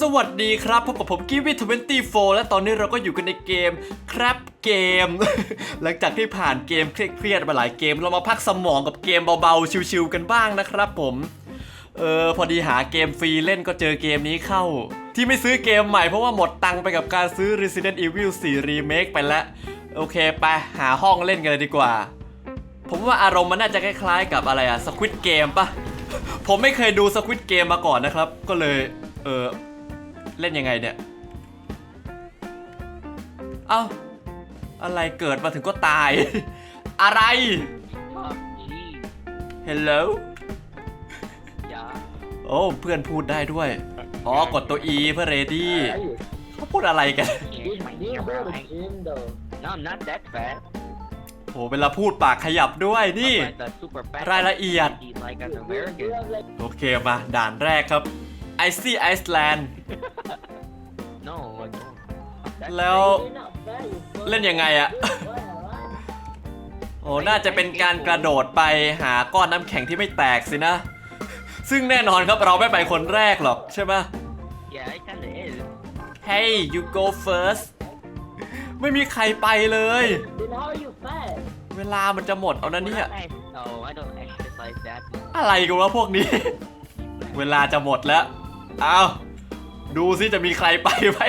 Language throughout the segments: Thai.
สวัสดีครับพบกับผมกิวิทเวนตี้โฟและตอนนี้เราก็อยู่กันในเกมครับเกม หลังจากที่ผ่านเกมเครียดๆมาหลายเกม เรามาพักสมองกับเกมเบาๆ ชิวๆกันบ้างนะครับผมเออพอดีหาเกมฟรีเล่นก็เจอเกมนี้เข้า ที่ไม่ซื้อเกมใหม่เพราะว่าหมดตังไปกับการซื้อ Resident Evil 4 Remake ไปแล้ว โอเคไปหาห้องเล่นกันเลยดีกว่า ผมว่าอารมณ์มันน่าจะคล้ายๆ กับอะไรอะสควิตเกมปะผมไม่เคยดูสควิตเกมมาก่อนนะครับ ก็เลย เออ เล่นยังไงเนี่ย เอ้า อะไรเกิดมาถึงก็ตาย อะไร PUBG Hello อย่าโอ้เพื่อนพูดได้ด้วย อ๋อ กดตัว E เพื่อ ready เขาพูดอะไรกัน Here's my new right No I'm not that bad โหเวลาพูดปากขยับด้วยนี่ But the super fast รายละเอียด He's like an American โอเคมาด่านแรกครับ Icy Iceland แล้วเล่นยังไงอะโอ้น่าจะเป็นการกระโดดไปหาก้อนน้ำแข็งที่ไม่แตกสินะ ซึ่งแน่นอนครับเราไม่ไปคนแรกหรอกใช่ไหม Yeah it kinda is Hey you go first ไม่มีใครไปเลย Then how are you fast? เวลามันจะหมดเอานะเนี่ย No I don't exercise that อะไรกันวะพวกนี้ เวลาจะหมดแล้ว เอาดูสิจะมีใครไปไหม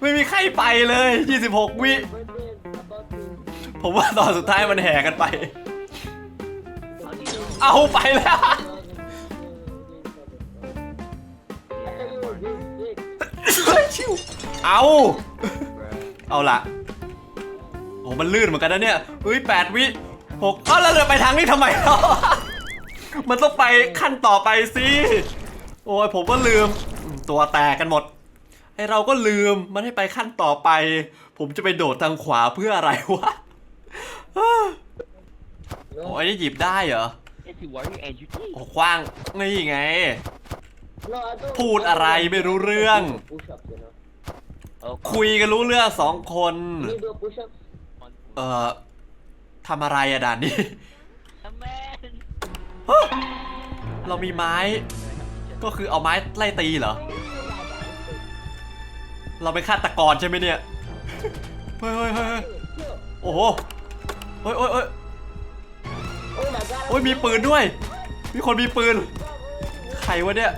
ไม่มีใครไปเลย 26 วิ ผมว่าตอนสุดท้ายมันแห่กันไป เอาไปแล้ว ชิว เอา เอาละโอ้มันลื่นเหมือนกันนะเนี่ยเฮ้ยแปดวิหกเอ้าแล้วเดินไปทางนี้ทำไมเนาะมันต้องไปขั้นต่อไปสิ โอ้ยผมก็ลืม ตัวแตกกันหมด ไอเราก็ลืมมันให้ไปขั้นต่อไป ผมจะไปโดดทางขวาเพื่ออะไรวะโอ้ยนี่หยิบได้เหรอ If you worry and you think โอ้คว้างนี่ไง No, I don't. พูดอะไรไม่รู้เรื่อง Push ups, you know. Oh คุยกันรู้เรื่องสองคน Can you do push ups? เอ่อทำอะไรอะด่านนี้ A man เรามีไม้ ก็คือเอาไม้ไล่ตีเหรอ เราเป็นฆาตกรใช่ไหมเนี่ย เฮ้ยเฮ้ยเฮ้ยเฮ้ย Kill. โอ้โห เฮ้ยเฮ้ยเฮ้ย Oh my god. โอ้ยมีปืนด้วย มีคนมีปืน ใครวะเนี่ย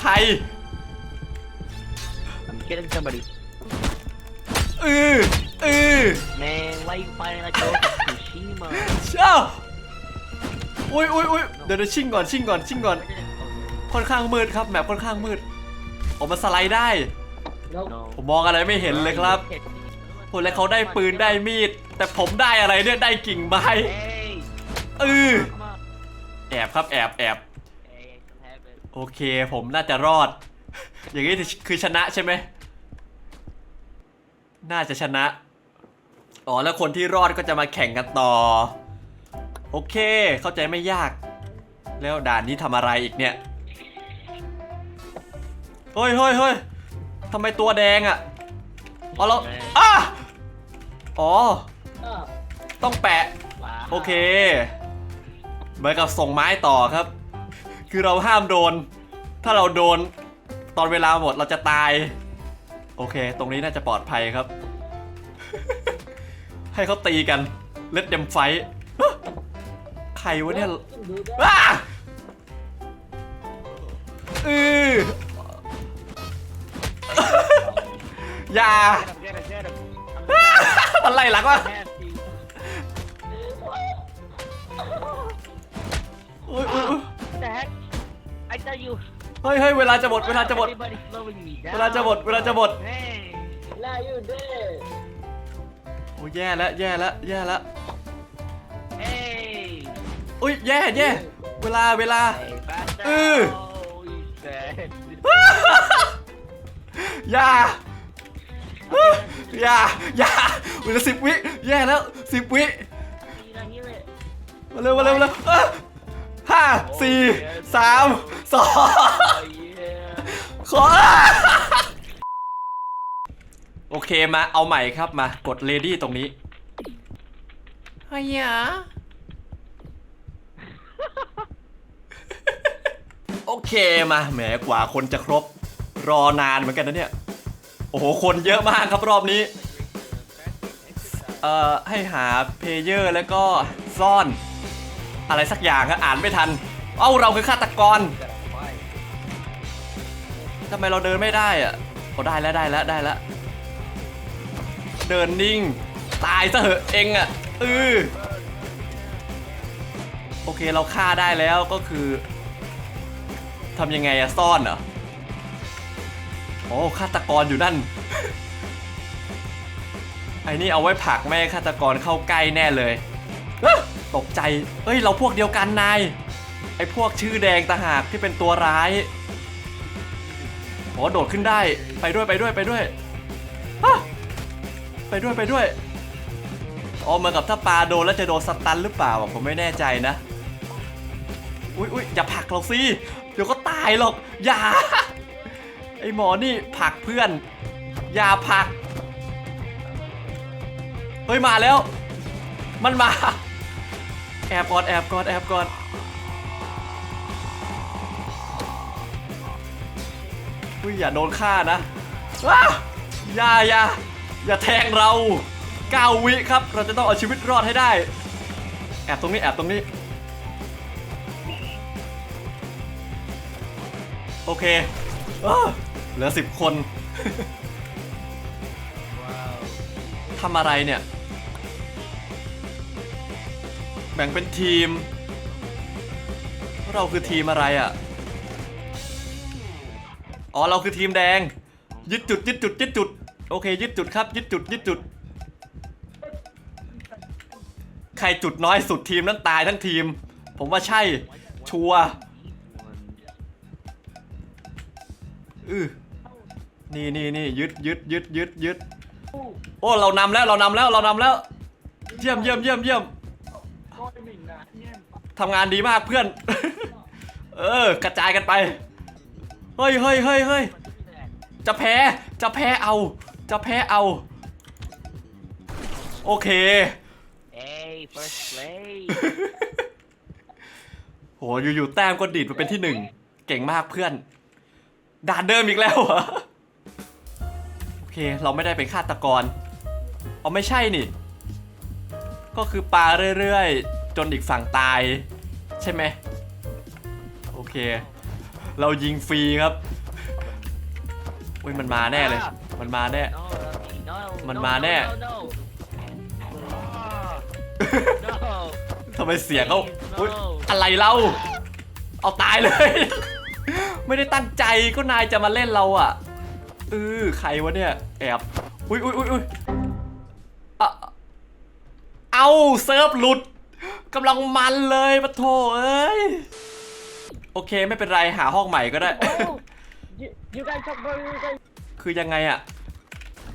ใคร I'm killing somebody อืออือ Man why you fighting like those in Tsushima เช่าอุ้ยอุ้ยอุ้ยเดี๋ยวเดี๋ยวชิ่งก่อนชิ่งก่อนชิ่งก่อน ค่อนข้างมืดครับแมปค่อนข้างมืด ออกมาสไลด์ได้ Nope. No ผมมองอะไรไม่เห็นเลยครับโอ้แล้วเขาได้ปืนได้มีด แต่ผมได้อะไรเนี่ยได้กิ่งไม้ Hey เออ come on แอบครับแอบแอบ Hey I still have it โอเคผมน่าจะรอด อย่างนี้คือชนะใช่ไหมน่าจะชนะ อ๋อแล้วคนที่รอดก็จะมาแข่งกันต่อ โอเค เข้าใจไม่ยาก แล้วด่านนี้ทำอะไรอีกเนี่ย เฮ้ยเฮ้ยเฮ้ยทำไมตัวแดงอะ่ะอ๋อแล้วอ้าอ๋อ Ah. ต้องแปะ Wow โอเคเหมือนกับส่งไม้ต่อครับ คือเราห้ามโดน ถ้าเราโดนตอนเวลาหมดเราจะตาย โอเค ตรงนี้น่าจะปลอดภัยครับ ให้เขาตีกัน เล็ดเดมไฟใครวะเนี่ย You can do that. อ้าอือ อย่ามันไรหลักวะเฮ้ยเฮ้ยเวลาจะหมดเวลาจะหมดเวลาจะหมดเวลาจะหมดโอ้ยแย่แล้วแย่แล้วแย่แล้ว Hey อุ้ยแย่แย่เวลาเวลาออย่า อย่าอย่าเวลาสิบวิแย่แล้วสิบวิ You don't hear it. มาเร็วมาเร็วมาเร็วเอ้อห้าสี่สามสอง Oh yeah. ขอโอเคมาเอาใหม่ครับมากดเลดี้ตรงนี้เฮียโอเคมาแหมกว่าคนจะครบ รอนานเหมือนกันนะเนี่ย โอ้โห คนเยอะมากครับรอบนี้ เอ่อ ให้หาเพลเยอร์แล้วก็ซ่อน อะไรสักอย่างอะอ่านไม่ทัน เอ้า เราคือฆาตกรทำไมเราเดินไม่ได้อะโอ้ได้แล้วได้แล้วได้แล้วเดินนิ่ง ตายซะเหอะเองอะเออโอเคเราฆ่าได้แล้วก็คือทำยังไงอะซ่อนเหรอ โอ้ฆาตกรอยู่นั่น ไอ้นี่เอาไว้ผลักแม่ฆาตกรเข้าใกล้แน่เลย ตกใจ เอ้ย เราพวกเดียวกันนาย ไอ้พวกชื่อแดงตาหากที่เป็นตัวร้ายโอ้โดดขึ้นได้ ไปด้วยไปด้วยไปด้วย ไปด้วยไปด้วยอ๋อเหมือนกับถ้าปลาโดนแล้วจะโดนสตันหรือเปล่าผมไม่แน่ใจนะ อุ้ยอุ้ยอย่าผลักเราสิ เดี๋ยวก็ตายหรอก อย่า อหมอนี่ผักเพื่อน อย่าผัก เฮ้ยมาแล้ว มันมา แอบก่อนแอบก่อนแอบก่อนอุ้ยอย่าโดนฆ่านะว้าอย่าอย่าอย่าแทงเราก้าวิครับ เราจะต้องเอาชีวิตรอดให้ได้ แอบตรงนี้แอบตรงนี้ โอเคอ เหลือสิบคนทำอะไรเนี่ย แบ่งเป็นทีม เราคือทีมอะไรอะ อ๋อ เราคือทีมแดง ยึดจุดยึดจุดยึดจุด โอเค ยึดจุดครับ ยึดจุดยึดจุด ใครจุดน้อยสุดทีมนั้นตายทั้งทีม ผมว่าใช่ ชัวร์ อือ นี่นี่นี่ยึดยึดยึดยึดยึดโอ้เรานำแล้วเรานำแล้วเรานำแล้ว เยี่ยมเยี่ยมเยี่ยมเยี่ยมทำงานดีมากเพื่อน เออกระจายกันไปเฮ้ยเฮ้ยเฮ้ยเฮ้ยจะแพ้จะแพ้เอา จะแพ้เอา โอเค Hey, first place. โหอยู่ๆแต้มก็ดีดมาเป็นที่หนึ่ง เก่งมากเพื่อน ด่านเดิมอีกแล้วเหรอโอ เคเราไม่ได้เป็นฆาตกรเอาไม่ใช่นี่ ก็คือปาเรื่อยๆ จนอีกฝั่งตาย ใช่ไหมโอเค เรายิงฟรีครับอุ้ยมันมาแน่เลย มันมาแน่ มันมาแน่ ทำไมเสียงเขาอุ๊ยอะไรเล่า เอาตายเลย ไม่ได้ตั้งใจก็นายจะมาเล่นเราอะ เออใครวะเนี่ย แอบ อุ้ยอุ้ยอุ้ยอุ้ยอะเอาเซิร์ฟหลุดกำลังมันเลยปะโถเอ้ย โอเคไม่เป็นไรหาห้องใหม่ก็ได้ Oh, you, you guys talk about you guys. คือยังไงอะ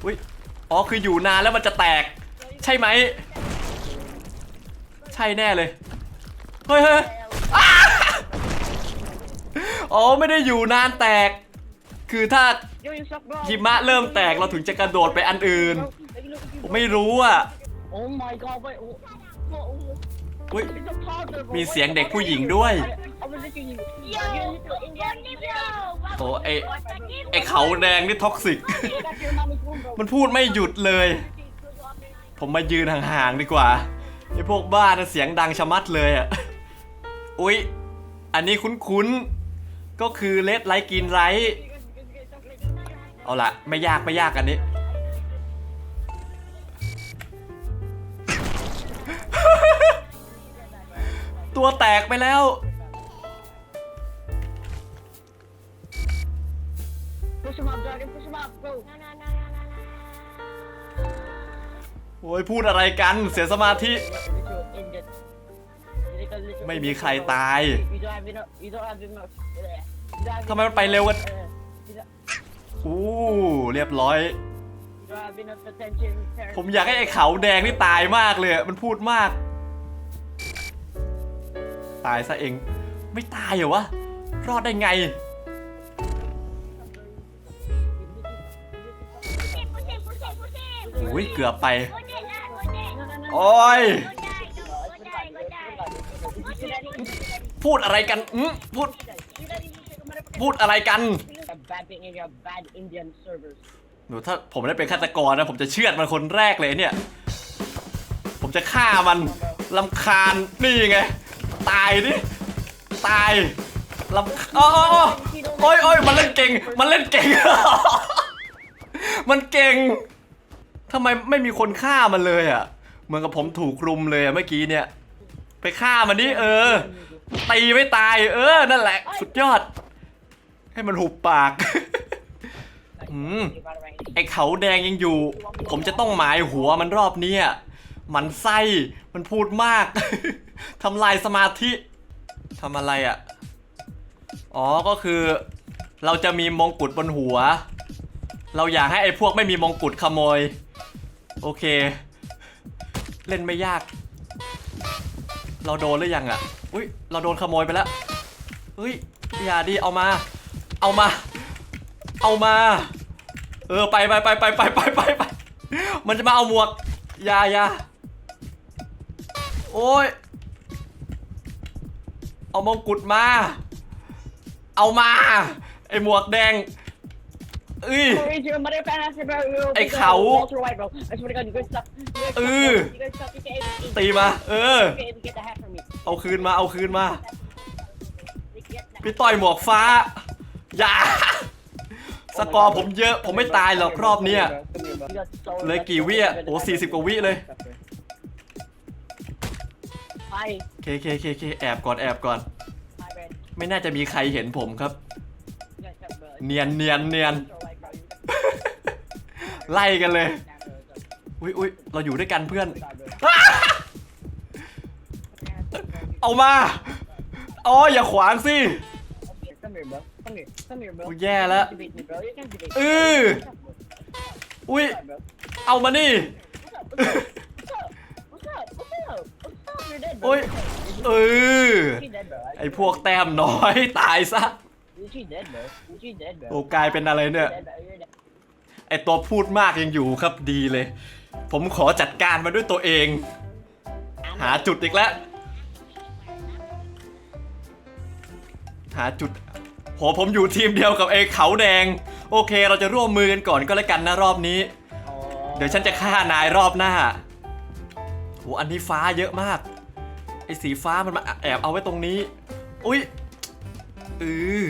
อุ้ยอ๋อคืออยู่นานแล้วมันจะแตก ใช่ไหม ใช่แน่เลย เฮ้ยเฮ้ยอ้าอ๋อไม่ได้อยู่นานแตก คือถ้าหิมะเริ่มแตกเราถึงจะกระโดดไปอันอื่น ไม่รู้อะอุ้ยมีเสียงเด็กผู้หญิงด้วยโอ้ไอไอเขาแดงนี่ท็อกซิก มันพูดไม่หยุดเลย ผมมายืนห่างๆดีกว่าไอพวกบ้านะเสียงดังชะมัดเลยอะอุ๊ยอันนี้คุ้นๆก็คือเลดไลท์กินไรท์ เอาละไม่ยากไม่ยากอันนี้ ตัวแตกไปแล้ว Push him up, Dragon. Push him up, bro. โอ้ยพูดอะไรกันเสียสมาธิ Little Indian. Little, little ไม่มี Indian, ใคร bro. ตาย You don't have enough. You don't have enough. You don't have ทำไมมันไปเร็วกัน อู้เรียบร้อย ผมอยากให้ไอ้เขาแดงนี่ตายมากเลยมันพูดมาก ตายซะเอง ไม่ตายเหรอวะ รอดได้ไง อุ้ยเกือบไป โอ้ย พูดอะไรกันอื้อพูด พูดอะไรกัน A bad thing in your bad Indian servers. หนูถ้าผมได้เป็นฆาตกรนะ ผมจะเชือดมันคนแรกเลยเนี่ย ผมจะฆ่ามันลำคาญนี่ไง ตายดิ ตายลำอ๋ออ๋ออ๋อโอ้ยโอ้ยมันเล่นเก่ง มันเล่นเก่ง มันเก่งทำไมไม่มีคนฆ่ามันเลยอะ เหมือนกับผมถูกรุมเลยอะเมื่อกี้เนี่ย ไปฆ่ามันดิเออ ตีไม่ตาย เออ นั่นแหละ สุดยอด ให้มันหุบปาก อืม ไอ้เขาแดงยังอยู่ ผมจะต้องหมายหัวมันรอบเนี้ยมันไส้มันพูดมาก ทำลายสมาธิทำอะไรอะ่ะ อ๋อก็คือ เราจะมีมงกุฎบนหัว เราอยากให้ไอ้พวกไม่มีมงกุฎขโมย โอเค เล่นไม่ยาก เราโดนหรือยังอะ่ะ อุ้ยเราโดนขโมยไปแล้วเฮ้ยอย่าดิเอามา เอามา เอามา เออไปไปไปไปไปไปไปไปมันจะมาเอาหมวกอยาอยาโอ้ย เอามงกุฎมา เอามา ไอหมวกแดงเอ้ย Raise your mother fan after bro. You ไอ้เขา Walter White bro. I swear to God, you guys suck. You guys suck, เอ bro. อ You guys suck. You can't even eat. ตีมา เออ You can't even get the hat from me. เอาคืนมา เอาคืนมา You get that. พี่ต่อยหมวกฟ้า อย่า สกอร์ผมเยอะ ผมไม่ตายหรอกรอบเนี้ย You got so เหลยกี่วิอะโอ้สี่สิบกว่าวิเลย Hi. เคเคเคเคแอบก่อนแอบก่อน Hi, man. ไม่น่าจะมีใครเห็นผมครับ You guys suck, bro. เนียนเนียนเนียน Walter White, bro. You ไล่กันเลย guys suck, bro. อุ้ยอุ้ยเราอยู่ด้วยกันเพื่อน God, bro. เอามาอ๋ออย่าขวางสิ Come here, bro. Come here. Come here, bro. อุ๊ยแย่แล้ว You can't debate me, bro. You can't debate เอ me. อ What's up, bro? อุ้ย What's up, bro? เอามานี่ What's up? What's up? What's up? What's up? What's up? You're dead, bro. โอ้ยเออ You're dead, bro. ไอพวกแต้มน้อยตายซะ You're dead, bro. You're dead, bro. โอ้กลายเป็นอะไรเนี่ย You're dead, bro. You're dead. ไอตัวพูดมากยังอยู่ครับดีเลย ผมขอจัดการมาด้วยตัวเอง หาจุดอีกแล้ว หาจุด โหผมอยู่ทีมเดียวกับไอ้เขาแดง โอเค เราจะร่วมมือกันก่อนก็แล้วกันนะรอบนี้ เดี๋ยวฉันจะฆ่านายรอบหน้าโหอันนี้ฟ้าเยอะมาก ไอ้สีฟ้ามันมาแอบเอาไว้ตรงนี้ อุ้ยเออ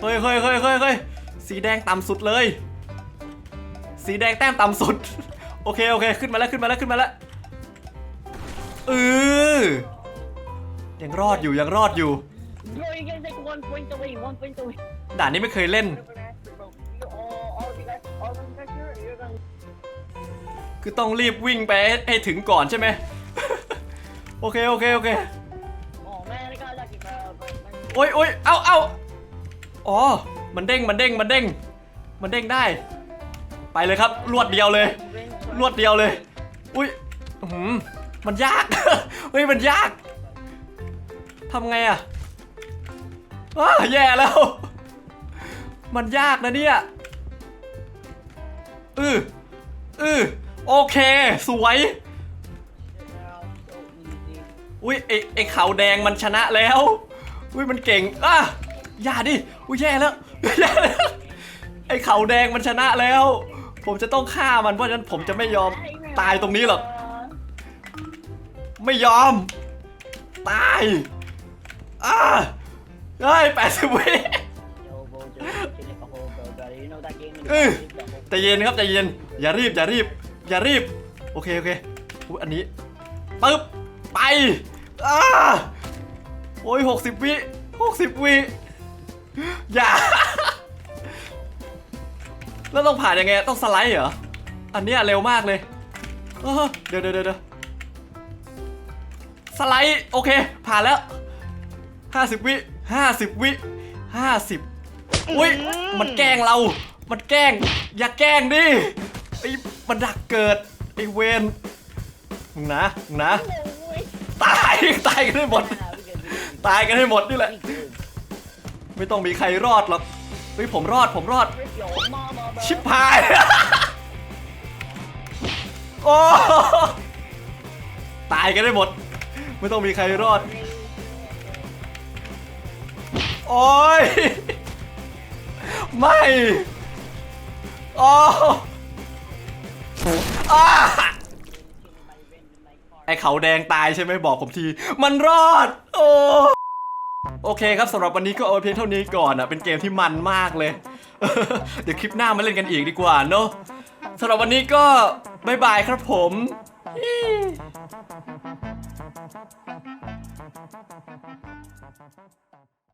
เฮ้ยเฮ้ยเฮ้ยเฮ้ยเฮ้ยสีแดงต่ำสุดเลย สีแดงแต้มต่ำสุด โอเค โอเค ขึ้นมาแล้ว ขึ้นมาแล้ว ขึ้นมาแล้วเออยังรอดอยู่ ยังรอดอยู่ Bro, you guys like one point away, one point away. ด่านนี้ไม่เคยเล่น คือต้องรีบวิ่งไปให้ถึงก่อนใช่ไหม โอเค โอเค โอเค Oh man, I got lucky, bro. โอ้ยโอ้ยเอาเอาอ๋อ มันเด้ง มันเด้ง มันเด้ง มันเด้งได้ ไปเลยครับ รวดเดียวเลย รวดเดียวเลย อุ้ยอื้อหืมมันยาก เฮ้ย มันยาก ทำไงอะ อ้าแย่แล้ว มันยากนะเนี่ยอืออือโอเค สวย อุ้ยไอไอขาวแดงมันชนะแล้ว อุ้ยมันเก่งอะอย่าดิ อุ้ยแย่แล้วแย่แล้ว ไอขาวแดงมันชนะแล้ว ผมจะต้องฆ่ามันเพราะฉะนั้นผมจะไม่ยอมตายตรงนี้หรอก ไม่ยอม ตายอ่า เฮ้ยแปดสิบวิ Yo, bro, just kill it a whole, bro, bro. You know that game in the Eh. is the whole ใจเย็นครับใจเย็น อย่ารีบอย่ารีบ อย่ารีบ โอเคโอเคอุ๊ยอันนี้ปึ๊บไปอ่าโอ้ยหกสิบวิหกสิบวิอย่า แล้วต้องผ่านยังไงต้องสไลด์เหรอ อันนี้เร็วมากเลยเออเดี๋ยวเดี๋ยวเดี๋ยวสไลด์ โอเค ผ่านแล้วห้าสิบวิ ห้าสิบวิห้าสิบอุ้ยมันแกล้งเรา มันแกล้ง อย่าแกล้งดิไอ้มันดักเกิดไอ้เวนมึงนะมึงนะ ตายตายกันให้หมด ตายกันให้หมดนี่แหละ ไม่ต้องมีใครรอดหรอกเฮ้ยผมรอดผมรอด Rip your mama, bro. ชิบหาย โอ้ตายกันได้หมด ไม่ต้องมีใครรอด โอ้ย ไม่อ๋ออ้าไอเขาแดงตายใช่ไหมบอกผมที มันรอด โอ้โอเคครับสำหรับวันนี้ก็เอาเพียงเท่านี้ก่อนอะ เป็นเกมที่มันมากเลย เดี๋ยวคลิปหน้ามาเล่นกันอีกดีกว่าเนอะสำหรับวันนี้ก็บายบายครับผม